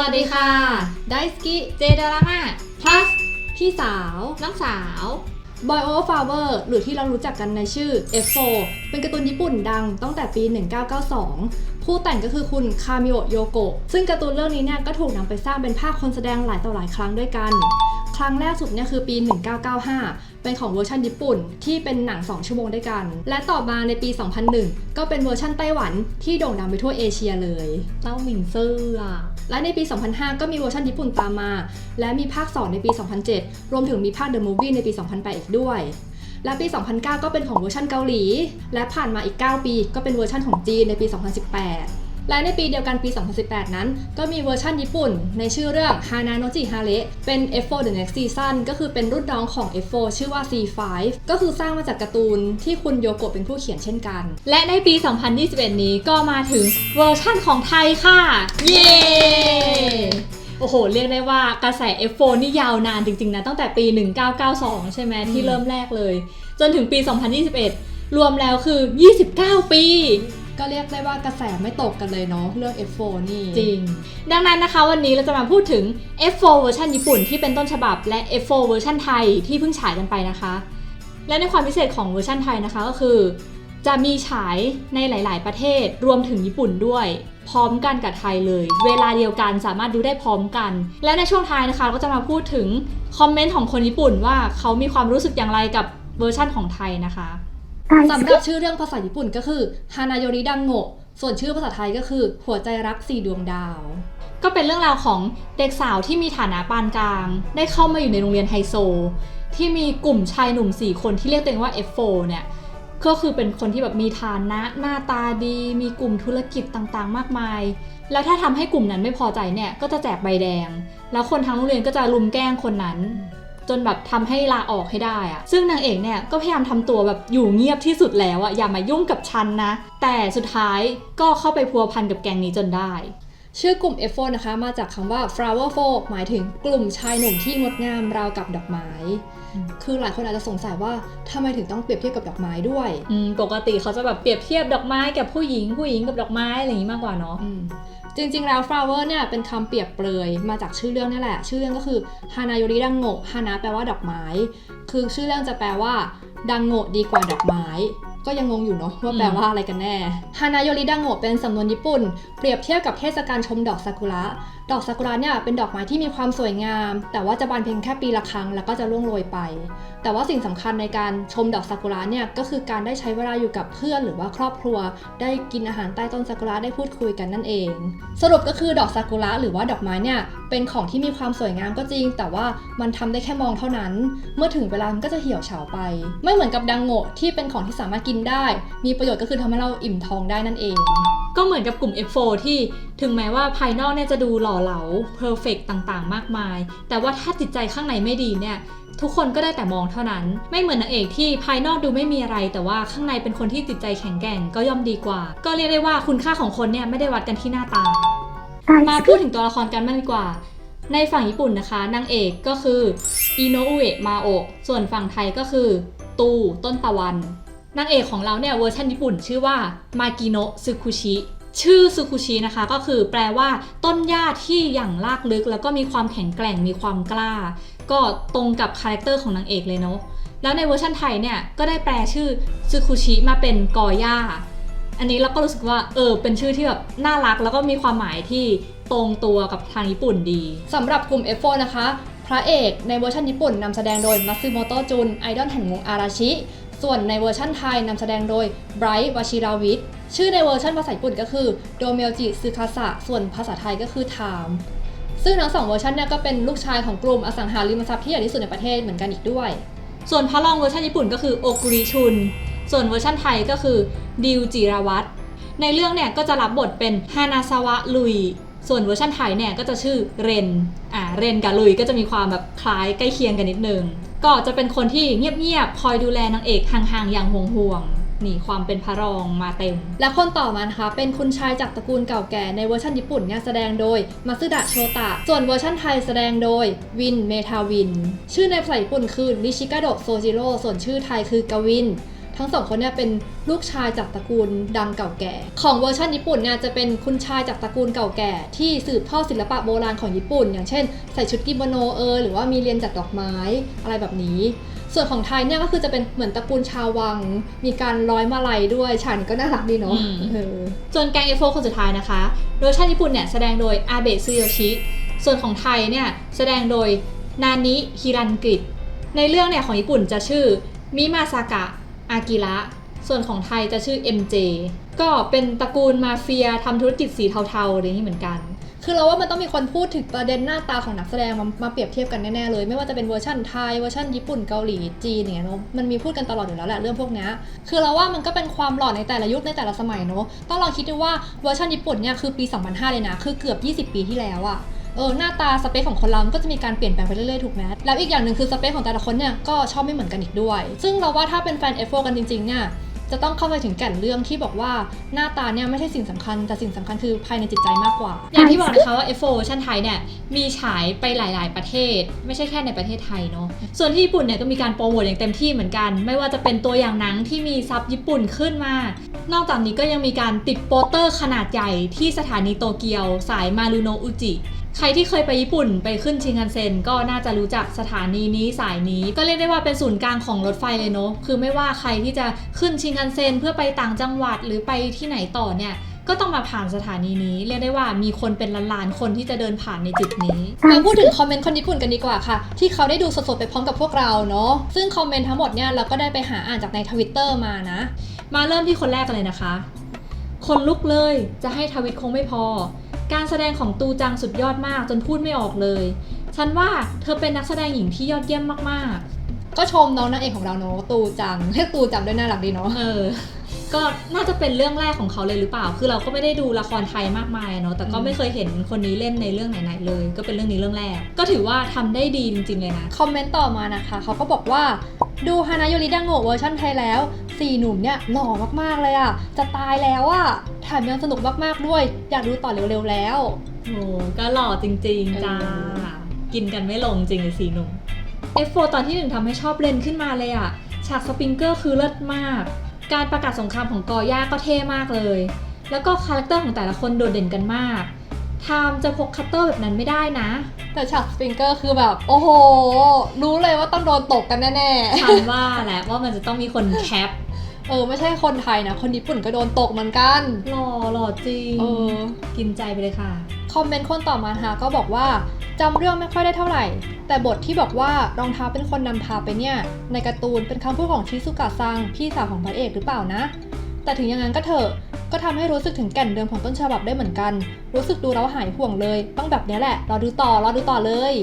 วัสดีค่ะ ไดสกิ เจดารามา plus พี่สาว น้องสาว Boy Over Flower หรือที่เรารู้จักกันในชื่อ F4 เป็นการ์ตูนญี่ปุ่นดังตั้งแต่ปี 1992 ผู้แต่งก็คือคุณคามิโอะโยโกะซึ่งการ์ตูนเรื่องนี้เนี่ยก็ถูกนำไปสร้างเป็นภาคคนแสดงหลายต่อหลายครั้งด้วยกัน ครั้งแรกสุดเนี่ยคือปี 1995 เป็นของเวอร์ชันญี่ปุ่น ที่เป็นหนัง 2 ชั่วโมงด้วยกัน และต่อมาในปี 2001 ก็เป็นเวอร์ชันไต้หวันที่โด่งดังไปทั่วเอเชียเลยเต้าหมิงซื่ออะและในปี 2005 ก็มีเวอร์ชันญี่ปุ่นตามมา และมีภาค 2 ในปี 2007 รวมถึงมีภาค The Movie ในปี 2008 อีกด้วย และปี 2009 ก็เป็นของเวอร์ชันเกาหลี และผ่านมาอีก 9 ปีก็เป็นเวอร์ชันของจีนในปี 2018และในปีเดียวกันปี 2018 นั้น ก็มีเวอร์ชันญี่ปุ่น ในชื่อเรื่อง Hana no Ji Hare เป็น F4 The Next Season ก็คือเป็นรุ่นน้องของ F4 ชื่อว่า C5 ก็คือสร้างมาจากการ์ตูนที่คุณโยโกะเป็นผู้เขียนเช่นกัน และในปี 2021 นี้ก็มาถึงเวอร์ชั่นของไทยค่ะ เย้ โอ้โห เรียกได้ว่ากระแส F4 นี่ยาวนานจริง ๆ นะ ตั้งแต่ปี 1992 ใช่ไหมที่เริ่มแรกเลย จนถึงปี 2021 รวมแล้วคือ 29 ปี ก็เรียกได้ว่ากระแสไม่ตกกันเลยเนาะเรื่อง F4 นี่ จริง ดังนั้นนะคะวันนี้เราจะมาพูดถึง F4 เวอร์ชันญี่ปุ่นที่เป็นต้นฉบับและ F4 เวอร์ชันไทยที่เพิ่งฉายกันไปนะคะ และในความพิเศษของเวอร์ชันไทยนะคะก็คือ จะมีฉายในหลาย ๆ ประเทศรวมถึงญี่ปุ่นด้วย พร้อมกันกับไทยเลย เวลาเดียวกันสามารถดูได้พร้อมกัน และในช่วงท้ายนะคะเราก็จะมาพูดถึงคอมเมนต์ของคนญี่ปุ่นว่าเขามีความรู้สึกอย่างไรกับเวอร์ชั่นของไทยนะคะสำหรับชื่อเรื่องภาษาญี่ปุ่นก็คือฮานาโยริดังโงะส่วนชื่อภาษาไทยก็คือ หัวใจรักสี่ดวงดาว ก็เป็นเรื่องราวของเด็กสาวที่มีฐานะปานกลาง ได้เข้ามาอยู่ในโรงเรียนไฮโซ ที่มีกลุ่มชายหนุ่ม 4 คนที่เรียกตัวเองว่า F4 เนี่ย ก็คือเป็นคนที่แบบมีฐานะหน้าตาดี มีกลุ่มธุรกิจต่างๆ มากมาย แล้วถ้าทำให้กลุ่มนั้นไม่พอใจเนี่ยก็จะแจกใบแดง แล้วคนทั้งโรงเรียนก็จะลุมแกล้งคนนั้น จนแบบทำให้ลาออกให้ได้อะซึ่งนางเอกเนี่ยก็พยายามทำตัวแบบอยู่เงียบที่สุดแล้วอะอย่ามายุ่งกับฉันนะ แต่สุดท้ายก็เข้าไปพัวพันกับแกงนี้จนได้ชื่อกลุ่ม F4 นะคะ มาจากคำว่า flower f o หมายถึงกลุ่มชายหนุ่มที่งดงามราวกับดอกไม้ คือหลายคนอาจจะสงสัยว่าทำไมถึงต้องเปรียบเทียบกับดอกไม้ด้วย อืมปกติเขาจะแบบเปรียบเทียบดอกไม้กับผู้หญิงผู้หญิงกับดอกไม้อะไรอย่างนี้มากกว่าเนาะอืมจริงๆ แล้ว flower เนี่ยเป็นคำเปรียบเปรยมาจากชื่อเรื่องนี่แหละ ชื่อเรื่องก็คือฮานาโยริดังโงะฮานาแปลว่าดอกไม้ คือชื่อเรื่องจะแปลว่า ดังโงะดีกว่าดอกไม้ ก็ยังงงอยู่เนาะว่าแปลว่าอะไรกันแน่ฮานาโยริดังโงะเป็นสำนวนญี่ปุ่น เปรียบเทียบกับเทศกาลชมดอกซากุระ ดอกซากุระเนี่ยเป็นดอกไม้ที่มีความสวยงาม แต่ว่าจะบานเพียงแค่ปีละครั้งแล้วก็จะร่วงโรยไป แต่ว่าสิ่งสำคัญในการชมดอกซากุระเนี่ยก็คือการได้ใช้เวลาอยู่กับเพื่อนหรือว่าครอบครัว ได้กินอาหารใต้ต้นซากุระได้พูดคุยกันนั่นเอง สรุปก็คือดอกซากุระหรือว่าดอกไม้เนี่ยเป็นของที่มีความสวยงามก็จริง แต่ว่ามันทำได้แค่มองเท่านั้น เมื่อถึงเวลามันก็จะเหี่ยวเฉาไป ไม่เหมือนกับดังโงะที่เป็นของที่สามารถกินได้ มีประโยชน์ก็คือทำให้เราอิ่มท้องได้นั่นเอง ก็เหมือนกับกลุ่ม F4 ที่ ถึงแม้ว่าภายนอกเนี่ยจะดูหล่อเหลาเพอร์เฟกต่างๆ มากมาย แต่ว่าถ้าจิตใจข้างในไม่ดีเนี่ยทุกคนก็ได้แต่มองเท่านั้น ไม่เหมือนนางเอกที่ภายนอกดูไม่มีอะไร แต่ว่าข้างในเป็นคนที่จิตใจแข็งแกร่งก็ย่อมดีกว่า ก็เรียกได้ว่าคุณค่าของคนเนี่ยไม่ได้วัดกันที่หน้าตา มาพูดถึงตัวละครกันบ้างดีกว่า ในฝั่งญี่ปุ่นนะคะนางเอกก็คืออิโนอุเอะมาโอะส่วนฝั่งไทยก็คือ ตูต้นตะวันนางเอกของเราเนี่ยเวอร์ชันญี่ปุ่นชื่อว่ามากิโนะซึคุชิ ชื่อซึคุชินะคะก็คือแปลว่าต้นหญ้าที่อย่างลากลึก แล้วก็มีความแข็งแกร่งมีความกล้า ก็ตรงกับคาแรคเตอร์ของนางเอกเลยเนาะแล้วในเวอร์ชันไทยเนี่ยก็ได้แปลชื่อซึคุชิมาเป็นกอหญ้าอันนี้เราก็รู้สึกว่าเออเป็นชื่อที่แบบน่ารักแล้วก็มีความหมายที่ตรงตัวกับทางญี่ปุ่นดีสำหรับกลุ่ม F4 นะคะ พระเอกในเวอร์ชันญี่ปุ่นนำแสดงโดยมัตสึโมโตะจุนไอดอลแห่งวงอาราชิ ส่วนในเวอร์ชันไทยนำแสดงโดยไบรท์วชิราวิทย์ชื่อในเวอร์ชันภาษาญี่ปุ่นก็คือโดเมลจิซึคาสะส่วนภาษาไทยก็คือไทม์ซึ่งทั้งสองเวอร์ชันเนี่ยก็เป็นลูกชายของกลุ่มอสังหาริมทรัพย์ที่ใหญ่ที่สุดในประเทศเหมือนกันอีกด้วย ส่วนพระรองเวอร์ชันญี่ปุ่นก็คือโอกุริชุน ส่วนเวอร์ชันไทยก็คือดิวจิราวัตรในเรื่องเนี่ยก็จะรับบทเป็นฮานาซาวะลุย ส่วนเวอร์ชันไทยเนี่ยก็จะชื่อเรน อ่า เรนกับลุยก็จะมีความแบบคล้ายใกล้เคียงกันนิดนึง ก็จะเป็นคนที่เงียบๆคอยดูแลนางเอกห่างๆอย่างห่วงๆนี่ความเป็นพระรองมาเต็ม และคนต่อมานะคะเป็นคุณชายจากตระกูลเก่าแก่ในเวอร์ชันญี่ปุ่นเนี่ยแสดงโดยมาซึดะโชตะ ส่วนเวอร์ชันไทยแสดงโดยวินเมทาวิน ชื่อในภาษาญี่ปุ่นคือนิชิกาโดะโซจิโร่ส่วนชื่อไทยคือกวิน ทั้งสองคนเนี่ยเป็นลูกชายจากตระกูลดังเก่าแก่ ของเวอร์ชันญี่ปุ่นเนี่ยจะเป็นคุณชายจากตระกูลเก่าแก่ ที่สืบทอดศิลปะโบราณของญี่ปุ่น อย่างเช่น ใส่ชุดกิโมโนเอยหรือว่ามีเรียนจัดดอกไม้อะไรแบบนี้ ส่วนของไทยเนี่ยก็คือจะเป็นเหมือนตระกูลชาววัง มีการร้อยมาลัยด้วยฉันก็น่ารักดีเนาะอืมเออส่วนแกง F4 คนสุดท้ายนะคะเวอร์ชันญี่ปุ่นเนี่ยแสดงโดยอาเบะซึโยชิ ส่วนของไทยเนี่ยแสดงโดยนานิฮิรันกฤษในเรื่องเนี่ยของญี่ปุ่นจะชื่อมิมาซากะ อากิระส่วนของไทยจะชื่อ MJ ก็เป็นตระกูลมาเฟียทำธุรกิจสีเทาๆอะไรนี้เหมือนกัน คือเราว่ามันต้องมีคนพูดถึงประเด็นหน้าตาของนักแสดงมามาเปรียบเทียบกันแน่ๆเลย ไม่ว่าจะเป็นเวอร์ชันไทยเวอร์ชันญี่ปุ่นเกาหลีจีนอย่างเงี้ยเนาะมันมีพูดกันตลอดอยู่แล้วแหละเรื่องพวกนี้คือเราว่ามันก็เป็นความหล่อในแต่ละยุคในแต่ละสมัยเนาะต้องลองคิดดูว่าเวอร์ชันญี่ปุ่นเนี่ยคือปี 2005 เลยนะคือเกือบ 20 ปีที่แล้วอะ ออหน้าตาสเปคของคนเรามันก็จะมีการเปลี่ยนแปลงไปเรื่อยๆถูกไหมแล้วอีกอย่างหนึ่งคือสเปคของแต่ละคนเนี่ยก็ชอบไม่เหมือนกันอีกด้วย ซึ่งเราว่าถ้าเป็นแฟน F4 กันจริงๆเนี่ยจะต้องเข้าไปถึงแก่นเรื่องที่บอกว่าหน้าตาเนี่ยไม่ใช่สิ่งสำคัญ แต่สิ่งสำคัญคือภายในจิตใจมากกว่า อย่างที่บอกนะคะว่า F4 เวอร์ชันไทยเนี่ยมีฉายไปหลาย ๆ ประเทศ ไม่ใช่แค่ในประเทศไทยเนาะส่วนที่ญี่ปุ่นเนี่ยก็มีการโปรโมทอย่างเต็มที่เหมือนกัน ไม่ว่าจะเป็นตัวอย่างหนังที่มีซับญี่ปุ่นขึ้นมา นอกจากนี้ก็ยังมีการติดโปสเตอร์ขนาดใหญ่ที่สถานีโตเกียว สายมารุโนะอุจิ ใครที่เคยไปญี่ปุ่นไปขึ้นชินคันเซ็นก็น่าจะรู้จักสถานีนี้สายนี้ ก็เรียกได้ว่าเป็นศูนย์กลางของรถไฟเลยเนาะคือไม่ว่าใครที่จะขึ้นชินคันเซ็นเพื่อไปต่างจังหวัดหรือไปที่ไหนต่อเนี่ยก็ต้องมาผ่านสถานีนี้ เรียกได้ว่ามีคนเป็นล้านๆคนที่จะเดินผ่านในจุดนี้มาพูดถึงคอมเมนต์คนญี่ปุ่นกันดีกว่าค่ะ ที่เขาได้ดูสดๆไปพร้อมกับพวกเราเนาะซึ่งคอมเมนต์ทั้งหมดเนี่ยเราก็ได้ไปหาอ่านจากในทวิตเตอร์มานะ มาเริ่มที่คนแรกกันเลยนะคะ คนลุกเลยจะให้ทวิตคงไม่พอ การแสดงของตูจังสุดยอดมากจนพูดไม่ออกเลย ฉันว่าเธอเป็นนักแสดงหญิงที่ยอดเยี่ยมมากก็ชมน้องนางเอกของเราเนาะตูจังเรียกตูจังด้วยน่ารักดีเนาะๆเออ ก็น่าจะเป็นเรื่องแรกของเขาเลยหรือเปล่า คือเราก็ไม่ได้ดูละครไทยมากมายเนาะ แต่ก็อืมไม่เคยเห็นคนนี้เล่นในเรื่องไหนๆเลย ก็เป็นเรื่องนี้เรื่องแรก ก็ถือว่าทำได้ดีจริงๆเลยนะ คอมเมนต์ต่อมานะคะ เขาก็บอกว่าดูฮานาโยริดังโงะเวอร์ชันไทยแล้วสี่หนุ่มเนี่ยหล่อมากๆเลยอะจะตายแล้วอะแถมยังสนุกมากๆด้วย อยากดูต่อเร็วๆแล้วโอ้ก็หล่อจริงๆจ้าเออกินกันไม่ลงจริงเลยสีหนุ่ม F4 ตอนที่หนึ่งทำให้ชอบเลนขึ้นมาเลยอะฉากสปริงเกอร์คือเลิศมาก การประกาศสงครามของกอย่าก็เท่มากเลย แล้วก็คาแรคเตอร์ของแต่ละคนโดดเด่นกันมากไทม์จะพกคัตเตอร์แบบนั้นไม่ได้นะ แต่ฉากสปริงเกอร์คือแบบ โอ้โห รู้เลยว่าต้องโดนตกกันแน่ฉันว่าแหละว่ามันจะต้องมีคนแคปๆเออ ไม่ใช่คนไทยนะ คนญี่ปุ่นก็โดนตกเหมือนกันหล่อหล่อจริง เออ กินใจไปเลยค่ะ คอมเมนต์คนต่อมานะคะก็บอกว่า จำเรื่องไม่ค่อยได้เท่าไหร่ แต่บทที่บอกว่ารองเท้าเป็นคนนำพาไปเนี่ย ในการ์ตูนเป็นคำพูดของชิซุกะซัง พี่สาวของพระเอกหรือเปล่านะ แต่ถึงอย่างนั้นก็เถอะ ก็ทำให้รู้สึกถึงแก่นเดิมของต้นฉบับได้เหมือนกัน รู้สึกดูแล้วหายห่วงเลย ต้องแบบนี้แหละ รอดูต่อ รอดูต่อเลย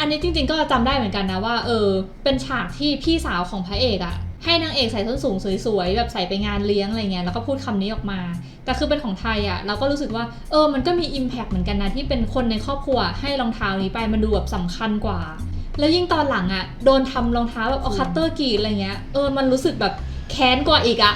อันนี้จริง ๆ ก็จำได้เหมือนกันนะว่า เออ เป็นฉากที่พี่สาวของพระเอกอะ ให้นางเอกใส่ส้นสูงสวยๆแบบใส่ไปงานเลี้ยงอะไรเงี้ยแล้วก็พูดคำนี้ออกมา แต่คือเป็นของไทยอะเราก็รู้สึกว่าเออมันก็มี Impact เหมือนกันนะที่เป็นคนในครอบครัวให้รองเท้านี้ไปมันดูแบบสำคัญกว่า แล้วยิ่งตอนหลังอะโดนทำรองเท้าแบบเอาคัตเตอร์กรีดอะไรเงี้ยเออมันรู้สึกแบบแค้นกว่าอีกอะ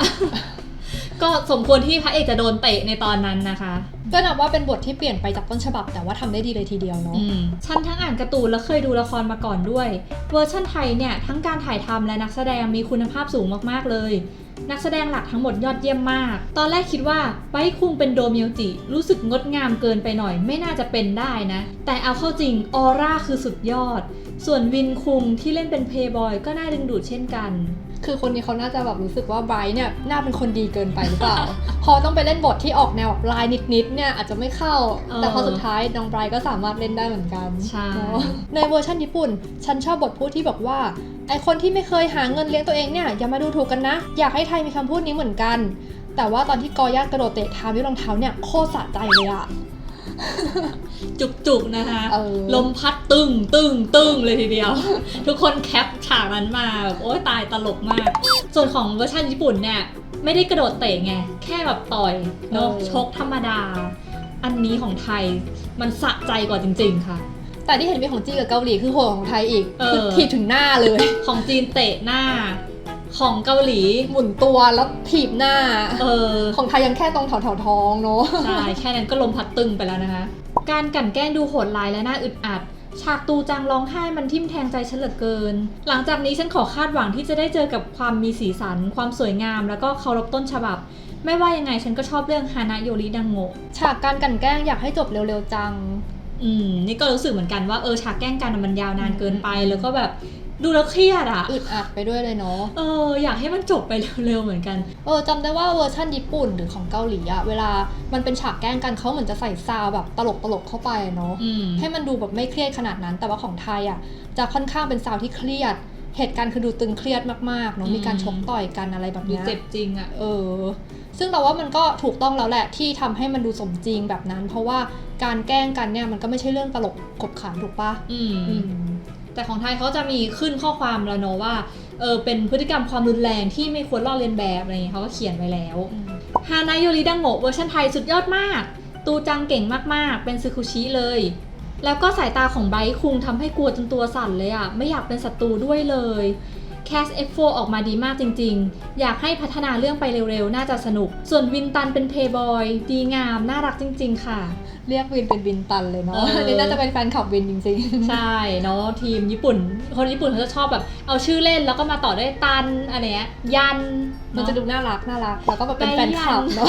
ก็สมควรที่พระเอกจะโดนเตะในตอนนั้นนะคะ ก็นับว่าเป็นบทที่เปลี่ยนไปจากต้นฉบับ แต่ว่าทำได้ดีเลยทีเดียวเนาะอืมฉันทั้งอ่านการ์ตูนและเคยดูละครมาก่อนด้วย เวอร์ชันไทยเนี่ยทั้งการถ่ายทำและนักแสดงมีคุณภาพสูงมากๆเลย นักแสดงหลักทั้งหมดยอดเยี่ยมมาก ตอนแรกคิดว่าไบคุงเป็นโดมิวจิ รู้สึกงดงามเกินไปหน่อย ไม่น่าจะเป็นได้นะ แต่เอาเข้าจริงออร่าคือสุดยอด ส่วนวินคุงที่เล่นเป็นเพย์บอยก็น่าดึงดูดเช่นกันคือคนนี้เขาน่าจะแบบรู้สึกว่าไบรท์เนี่ยน่าเป็นคนดีเกินไปหรือเปล่า พอต้องไปเล่นบทที่ออกแนวแบบลายนิดๆเนี่ยอาจจะไม่เข้าเออแต่พอสุดท้ายน้องไบรท์ก็สามารถเล่นได้เหมือนกัน ใช่เนอะในเวอร์ชันญี่ปุ่น ฉันชอบบทพูดที่บอกว่า ไอคนที่ไม่เคยหาเงินเลี้ยงตัวเองเนี่ยอย่ามาดูถูกกันนะ อยากให้ไทยมีคำพูดนี้เหมือนกัน แต่ว่าตอนที่กอย่ากระโดดเตะเท้าด้วยรองเท้าเนี่ยโคตรสะใจเลยอะจุกๆนะคะเออลมพัดตึงตึงตึงเลยทีเดียว ทุกคนแคปฉากนั้นมาแบบโอ๊ยตายตลกมาก ส่วนของเวอร์ชันญี่ปุ่นเนี่ยไม่ได้กระโดดเตะไง แค่แบบต่อยเนอะเออชกธรรมดา อันนี้ของไทยมันสะใจกว่าจริง ๆ ค่ะ แต่ที่เห็นมีของจีนกับเกาหลีคือโหดของไทยอีกเออ คือถีบถึงหน้าเลย ของจีนเตะหน้า ของเกาหลี หมุนตัวแล้วถีบหน้า เออ ของไทยยังแค่ตรงแถวแถวๆท้องเนาะ ใช่ แค่นั้นก็ลมพัดตึงไปแล้วนะคะ การกลั่นแกล้งดูโหดร้ายและน่าอึดอัด ฉากตูจังร้องไห้มันทิ่มแทงใจฉันเหลือเกิน หลังจากนี้ฉันขอคาดหวังที่จะได้เจอกับความมีสีสัน ความสวยงาม แล้วก็เคารพต้นฉบับ ไม่ว่ายังไงฉันก็ชอบเรื่องฮานะโยริดังโงะ ฉากการกลันแกล้งอยากให้จบเร็วๆจัง อืมนี่ก็รู้สึกเหมือนกันว่าเออฉากแกล้งกันมันยาวนานเกินไป แล้วก็แบบดูแล้วเครียดอะอึดอัดไปด้วยเลยเนาะ เอออยากให้มันจบไปเร็วๆเหมือนกัน เออจำได้ว่าเวอร์ชันญี่ปุ่นหรือของเกาหลีอะเวลามันเป็นฉากแกล้งกันเขาเหมือนจะใส่ซาวแบบตลกตลกๆเข้าไปเนาะอืมให้มันดูแบบไม่เครียดขนาดนั้น แต่ว่าของไทยอะจะค่อนข้างเป็นซาวที่เครียด เหตุการณ์คือดูตึงเครียดมากๆเนาะอืมมีการชกต่อยกันอะไรแบบดูเนี้ยเจ็บจริงอะเออ ซึ่งเราว่ามันก็ถูกต้องแล้วแหละที่ทำให้มันดูสมจริงแบบนั้น เพราะว่าการแกล้งกันเนี่ยมันก็ไม่ใช่เรื่องตลกขบขันถูกปะอืมอืมแต่ของไทยเขาจะมีขึ้นข้อความแล้วเนอะว่าเออเป็นพฤติกรรมความรุนแรงที่ไม่ควรลอกเลียนแบบอะไรอย่างเงี้ยเขาก็เขียนไว้แล้วฮานาโยริดังโงะเวอร์ชันไทยสุดยอดมาก ตูจังเก่งมากๆ เป็นซึคุชิเลย แล้วก็สายตาของไบรท์คุงทำให้กลัวจนตัวสั่นเลยอะไม่อยากเป็นศัตรูด้วยเลย แคส F4 ออกมาดีมากจริง ๆ อยากให้พัฒนาเรื่องไปเร็วๆ น่าจะสนุก ส่วนวินตันเป็นเพย์บอยดีงาม น่ารักจริง ๆ ค่ะ เรียกวินเป็นวินตันเลยเนาะเอออั อันนี้น่าจะเป็นแฟนคลับวินจริงๆใช่เนาะทีมญี่ปุ่น คนญี่ปุ่นเขาจะชอบแบบ เอาชื่อเล่นแล้วก็มาต่อด้วยตันอะไรเงี้ยยัน มันจะดูน่ารักน่ารัก แล้วก็แบบเป็นไปแฟนคลับยังเนาะ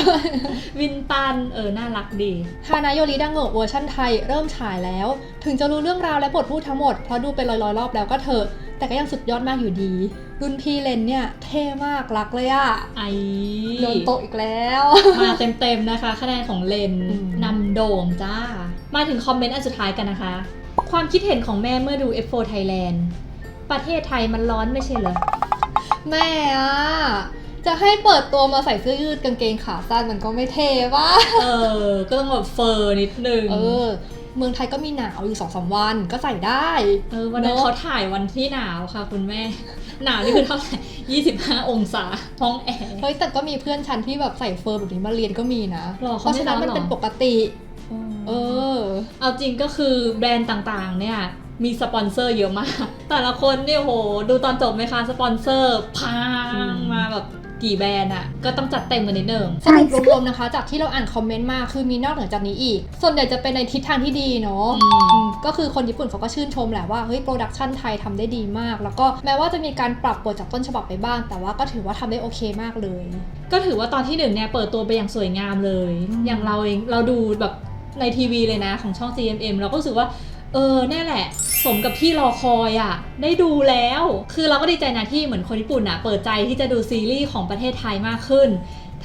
วินตันเออ น่ารักดีฮานาโยริดังโงะเวอร์ชันไทยเริ่มฉายแล้ว ถึงจะรู้เรื่องราวและบทพูดทั้งหมด เพราะดูไปร้อยๆรอบแล้วก็เถอะแต่ก็ยังสุดยอดมากอยู่ดี รุ่นพี่เลนเนี่ย เท่มากรักเลยอะไอโดนโตะอีกแล้ว มาเต็มๆนะคะคะแนนของเลนอืมนำโด่งจ้า มาถึงคอมเมนต์อันสุดท้ายกันนะคะ ความคิดเห็นของแม่เมื่อดู F4 Thailand ประเทศไทยมันร้อนไม่ใช่เหรอ แม่อะ จะให้เปิดตัวมาใส่เสื้อยืดกางเกงขาสั้นมันก็ไม่เท่ปะเออ ก็ต้องแบบเฟอร์นิดนึง เออ เมืองไทยก็มีหนาวอยู่สองสามวันก็ใส่ได้ เออ วันนั้นเนอะเขาถ่ายวันที่หนาวค่ะ คุณแม่ หนาวนี่คือเท่าไหร่25องศา ห้องแอร์ เฮ้ย แต่ก็มีเพื่อนฉันที่แบบใส่เฟอร์แบบนี้มาเรียนก็มีนะหรอเพเขาราะไม่ฉะนั้นร้อนมันหรอเป็นปกติ เออ เอาจริงก็คือแบรนด์ต่างๆ เนี่ยมีสปอนเซอร์เยอะมาก แต่ละคนเนี่ยโห ดูตอนจบไหมคะ สปอนเซอร์พังมาแบบ กี่แบรนด์อะก็ต้องจัดเต็มกันนิดนึงสรุปรวมๆนะคะ จากที่เราอ่านคอมเมนต์มาคือมีนอกเหนือจากนี้อีก ส่วนใหญ่จะเป็นในทิศทางที่ดีเนาะอืมอืมก็คือคนญี่ปุ่นเขาก็ชื่นชมแหละว่าเฮ้ยโปรดักชันไทยทำได้ดีมาก แล้วก็แม้ว่าจะมีการปรับบทจากต้นฉบับไปบ้าง แต่ว่าก็ถือว่าทำได้โอเคมากเลย ก็ถือว่าตอนที่หนึ่งเนี่ยเปิดตัวไปอย่างสวยงามเลย อืม อย่างเราเองเราดูแบบในทีวีเลยนะของช่อง GMM เราก็รู้สึกว่า เออแน่แหละ สมกับที่รอคอยอะ่ะ ได้ดูแล้ว คือเราก็ดีใจนะที่เหมือนคนญี่ปุ่นอะ่ะเปิดใจที่จะดูซีรีส์ของประเทศไทยมากขึ้น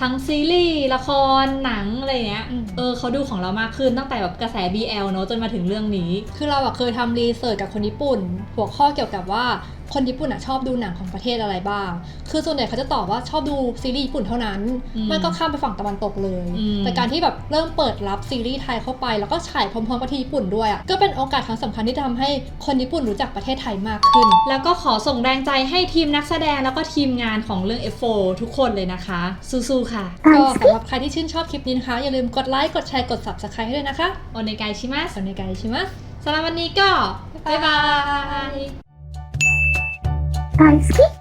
ทั้งซีรีส์ละครหนังอะไรเงี้ย อืม เออเขาดูของเรามากขึ้นตั้งแต่แบบกระแส BL เนอะจนมาถึงเรื่องนี้ คือเราอะเคยทำรีเสิร์ชกับคนญี่ปุ่น หัวข้อเกี่ยวกับว่า คนญี่ปุ่นอะชอบดูหนังของประเทศอะไรบ้าง คือส่วนใหญ่เขาจะตอบว่าชอบดูซีรีส์ญี่ปุ่นเท่านั้นอืมมันก็ข้ามไปฝั่งตะวันตกเลยอืมแต่การที่แบบเริ่มเปิดรับซีรีส์ไทยเข้าไป แล้วก็ฉายพร้อมๆกับที่ญี่ปุ่นด้วยอะก็เป็นโอกาสครั้งสำคัญที่จะทำให้คนญี่ปุ่นรู้จักประเทศไทยมากขึ้น แล้วก็ขอส่งแรงใจให้ทีมนักแสดงแล้วก็ทีมงานของเรื่อง F4 ทุกคนเลยนะคะ สู้ๆค่ะ ก็สำหรับใครที่ชื่นชอบคลิปนี้นะคะ อย่าลืมกดไลค์ กดแชร์ กด subscribe ให้ด้วยนะคะโอเนกายชิมัสสวัสดีกันชิมัสสำหรับวันนี้ก็ บ๊ายบาย Stajski